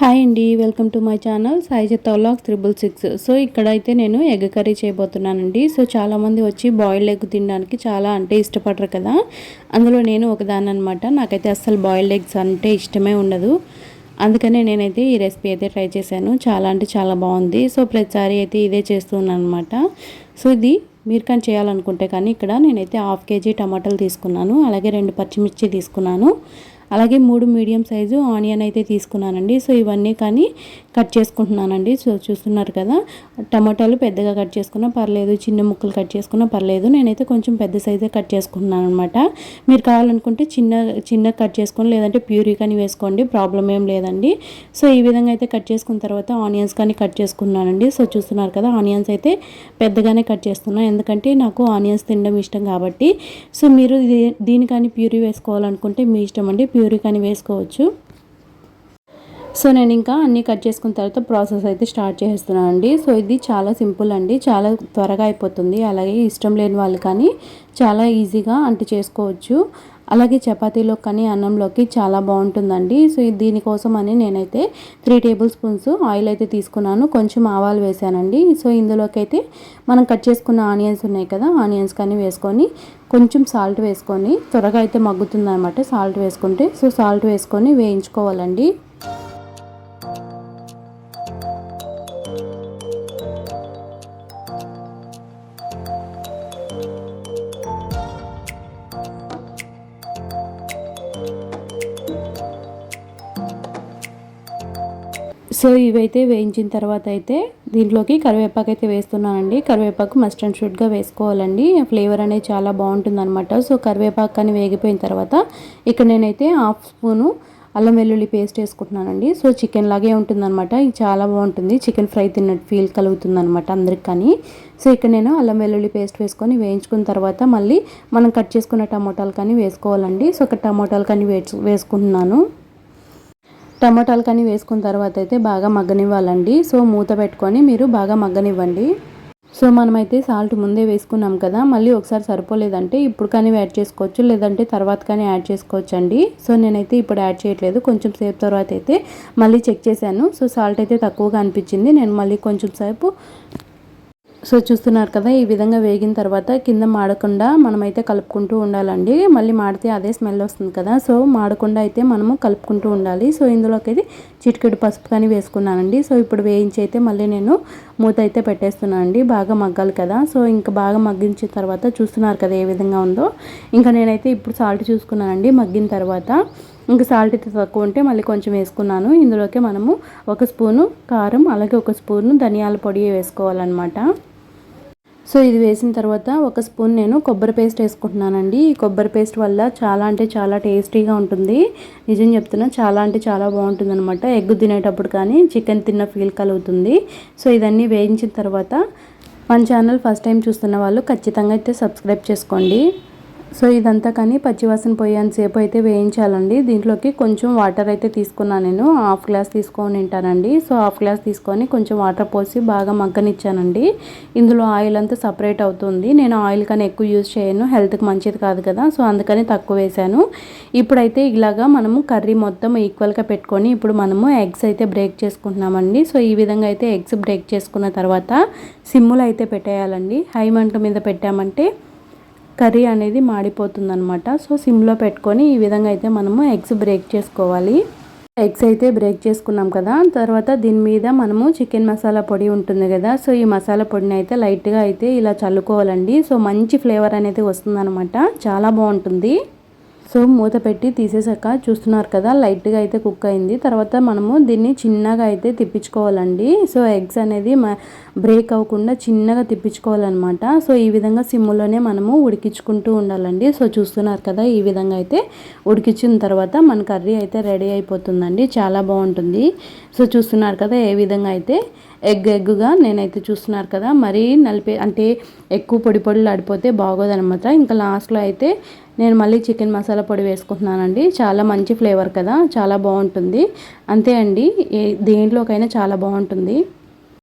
Hi అండి welcome to my channel Sai చెత్త vlogs triple six. So ఇక్కడైతే నేను ఎగ్ కర్రీ చేయబోతున్నానండి. సో చాలామంది వచ్చి బాయిల్డ్ ఎగ్ తినడానికి చాలా అంటే ఇష్టపడరు కదా. అందులో నేను ఒకదాని అనమాట నాకైతే అస్సలు బాయిల్డ్ ఎగ్స్ అంటే ఇష్టమే ఉండదు. అందుకనే నేనైతే ఈ రెసిపీ అయితే ట్రై చేశాను. చాలా అంటే చాలా బాగుంది. సో ప్రతిసారి అయితే ఇదే చేస్తున్నాను అనమాట సో ఇది మీరు కానీ చేయాలనుకుంటే కానీ ఇక్కడ నేనైతే హాఫ్ కేజీ టమాటాలు తీసుకున్నాను. అలాగే రెండు పచ్చిమిర్చి తీసుకున్నాను. అలాగే మూడు మీడియం సైజు ఆనియన్ అయితే తీసుకున్నానండి. సో ఇవన్నీ కానీ కట్ చేసుకుంటున్నానండి. సో చూస్తున్నారు కదా టమాటాలు పెద్దగా కట్ చేసుకున్నా పర్లేదు చిన్న ముక్కలు కట్ చేసుకున్నా పర్లేదు. నేనైతే కొంచెం పెద్ద సైజే కట్ చేసుకుంటున్నాను అనమాట మీరు కావాలనుకుంటే చిన్న చిన్న కట్ చేసుకొని లేదంటే ప్యూరీ కానీ వేసుకోండి ప్రాబ్లం ఏం లేదండి. సో ఈ విధంగా అయితే కట్ చేసుకున్న తర్వాత ఆనియన్స్ కానీ కట్ చేసుకున్నానండి. సో చూస్తున్నారు కదా ఆనియన్స్ అయితే పెద్దగానే కట్ చేస్తున్నాను ఎందుకంటే నాకు ఆనియన్స్ తినడం ఇష్టం కాబట్టి. సో మీరు దీనికని ప్యూరీ వేసుకోవాలనుకుంటే మీ ఇష్టం అండి. ప్యూరీ కానీ వేసుకోవచ్చు. సో నేను ఇంకా అన్నీ కట్ చేసుకున్న తర్వాత ప్రాసెస్ అయితే స్టార్ట్ చేస్తున్నాను అండి. సో ఇది చాలా సింపుల్ అండి. చాలా త్వరగా అయిపోతుంది. అలాగే ఇష్టం లేని వాళ్ళు కానీ చాలా ఈజీగా అంటే చేసుకోవచ్చు. అలాగే చపాతీలో కానీ అన్నంలోకి చాలా బాగుంటుందండి. సో దీనికోసం అని నేనైతే త్రీ టేబుల్ స్పూన్స్ ఆయిల్ అయితే తీసుకున్నాను. కొంచెం ఆవాలు వేసానండి. సో ఇందులోకి అయితే మనం కట్ చేసుకున్న ఆనియన్స్ ఉన్నాయి కదా ఆనియన్స్ కానీ వేసుకొని కొంచెం సాల్ట్ వేసుకొని త్వరగా అయితే మగ్గుతుంది అనమాట సాల్ట్ వేసుకుంటే. సో సాల్ట్ వేసుకొని వేయించుకోవాలండి. సో ఇవైతే వేయించిన తర్వాత అయితే దీంట్లోకి కరివేపాకు అయితే వేస్తున్నానండి. కరివేపాకు మస్ట్ అండ్ షుడ్గా వేసుకోవాలండి. ఫ్లేవర్ అనేది చాలా బాగుంటుంది అనమాట సో కరివేపాకు కానీ వేగిపోయిన తర్వాత ఇక్కడ నేనైతే హాఫ్ స్పూను అల్లం వెల్లుల్లి పేస్ట్ వేసుకుంటున్నానండి. సో చికెన్ లాగే ఉంటుందన్నమాట. ఇది చాలా బాగుంటుంది. చికెన్ ఫ్రై తిన్నట్టు ఫీల్ కలుగుతుంది అనమాట అందరికి కానీ. సో ఇక్కడ నేను అల్లం వెల్లుల్లి పేస్ట్ వేసుకొని వేయించుకున్న తర్వాత మళ్ళీ మనం కట్ చేసుకున్న టమోటాలు కానీ వేసుకోవాలండి. సో ఇక్కడ టమోటాలు కానీ వేసుకుంటున్నాను. టమాటాలు కానీ వేసుకున్న తర్వాత అయితే బాగా మగ్గనివ్వాలండి. సో మూత పెట్టుకొని మీరు బాగా మగ్గనివ్వండి. సో మనమైతే సాల్ట్ ముందే వేసుకున్నాం కదా మళ్ళీ ఒకసారి సరిపోలేదంటే ఇప్పుడు కానీ యాడ్ చేసుకోవచ్చు లేదంటే తర్వాత కానీ యాడ్ చేసుకోవచ్చు అండి సో నేనైతే ఇప్పుడు యాడ్ చేయట్లేదు కొంచెం సేపు తర్వాత అయితే మళ్ళీ చెక్ చేశాను. సో సాల్ట్ అయితే తక్కువగా అనిపించింది నేను మళ్ళీ కొంచెం సేపు సో చూస్తున్నారు కదా ఈ విధంగా వేగిన తర్వాత కింద మాడకుండా మనమైతే కలుపుకుంటూ ఉండాలండి. మళ్ళీ మాడితే అదే స్మెల్ వస్తుంది కదా సో మాడకుండా అయితే మనము కలుపుకుంటూ ఉండాలి. సో ఇందులోకి అయితే చిటికెడు పసుపు కానీ వేసుకున్నానండి. సో ఇప్పుడు వేయించి అయితే మళ్ళీ నేను మూత అయితే పెట్టేస్తున్నాను అండి బాగా మగ్గాలి కదా సో ఇంకా బాగా మగ్గించిన తర్వాత చూస్తున్నారు కదా ఏ విధంగా ఉందో. ఇంకా నేనైతే ఇప్పుడు సాల్ట్ చూసుకున్నానండి. మగ్గిన తర్వాత ఇంకా సాల్ట్ అయితే తక్కువ ఉంటే మళ్ళీ కొంచెం వేసుకున్నాను. ఇందులోకి మనము ఒక స్పూను కారం అలాగే ఒక స్పూను ధనియాల పొడి వేసుకోవాలన్నమాట. సో ఇది వేసిన తర్వాత ఒక స్పూన్ నేను కొబ్బరి పేస్ట్ వేసుకుంటున్నానండి. ఈ కొబ్బరి పేస్ట్ వల్ల చాలా అంటే చాలా టేస్టీగా ఉంటుంది. నిజం చెప్తున్నా చాలా అంటే చాలా బాగుంటుంది అనమాట ఎగ్ తినేటప్పుడు కానీ చికెన్ తిన్న ఫీల్ కలుగుతుంది. సో ఇదన్నీ వేయించిన తర్వాత మన ఛానల్ ఫస్ట్ టైం చూస్తున్న వాళ్ళు ఖచ్చితంగా అయితే సబ్స్క్రైబ్ చేసుకోండి. సో ఇదంతా కానీ పచ్చివాసన పోయేంతసేపు అయితే వేయించాలండి. దీంట్లోకి కొంచెం వాటర్ అయితే తీసుకున్నాను నేను. హాఫ్ గ్లాస్ తీసుకొని ఉంటానండి సో హాఫ్ గ్లాస్ తీసుకొని కొంచెం వాటర్ పోసి బాగా మగ్గనిచ్చానండి. ఇందులో ఆయిల్ అంతా సపరేట్ అవుతుంది. నేను ఆయిల్ కానీ ఎక్కువ యూజ్ చేయను. హెల్త్కి మంచిది కాదు కదా. సో అందుకని తక్కువ వేసాను ఇప్పుడైతే ఇలాగా మనము కర్రీ మొత్తం ఈక్వల్గా పెట్టుకొని ఇప్పుడు మనము ఎగ్స్ అయితే బ్రేక్ చేసుకుంటున్నామండి. సో ఈ విధంగా అయితే ఎగ్స్ బ్రేక్ చేసుకున్న తర్వాత సిమ్ములు అయితే పెట్టేయాలండి. హై మంట మీద పెట్టామంటే కర్రీ అనేది మాడిపోతుంది అనమాట సో సిమ్లో పెట్టుకొని ఈ విధంగా అయితే మనము ఎగ్స్ బ్రేక్ చేసుకోవాలి. ఎగ్స్ అయితే బ్రేక్ చేసుకున్నాం కదా. తర్వాత దీని మీద మనము చికెన్ మసాలా పొడి ఉంటుంది కదా. సో ఈ మసాలా పొడిని అయితే లైట్గా అయితే ఇలా చల్లుకోవాలండి. సో మంచి ఫ్లేవర్ అనేది వస్తుందన్నమాట. చాలా బాగుంటుంది. సో మూత పెట్టి తీసేసాక చూస్తున్నారు కదా లైట్గా అయితే కుక్ అయింది. తర్వాత మనము దీన్ని చిన్నగా అయితే తిప్పించుకోవాలండి. సో ఎగ్స్ అనేది బ్రేక్ అవ్వకుండా చిన్నగా తిప్పించుకోవాలన్నమాట. సో ఈ విధంగా సిమ్లోనే మనము ఉడికించుకుంటూ ఉండాలండి. సో చూస్తున్నారు కదా ఈ విధంగా అయితే ఉడికించిన తర్వాత మన కర్రీ అయితే రెడీ అయిపోతుందండి. చాలా బాగుంటుంది. సో చూస్తున్నారు కదా ఏ విధంగా అయితే ఎగ్ ఎగ్గుగా నేనైతే చూస్తున్నారు కదా మరీ నలిపే అంటే ఎక్కువ పొడి పొడిలు ఆడిపోతే బాగోదనమాట ఇంకా లాస్ట్లో అయితే నేను మళ్ళీ చికెన్ మసాలా పొడి వేసుకుంటున్నానండి. చాలా మంచి ఫ్లేవర్ కదా చాలా బాగుంటుంది. అంతే అండి దేంట్లోకైనా చాలా బాగుంటుంది.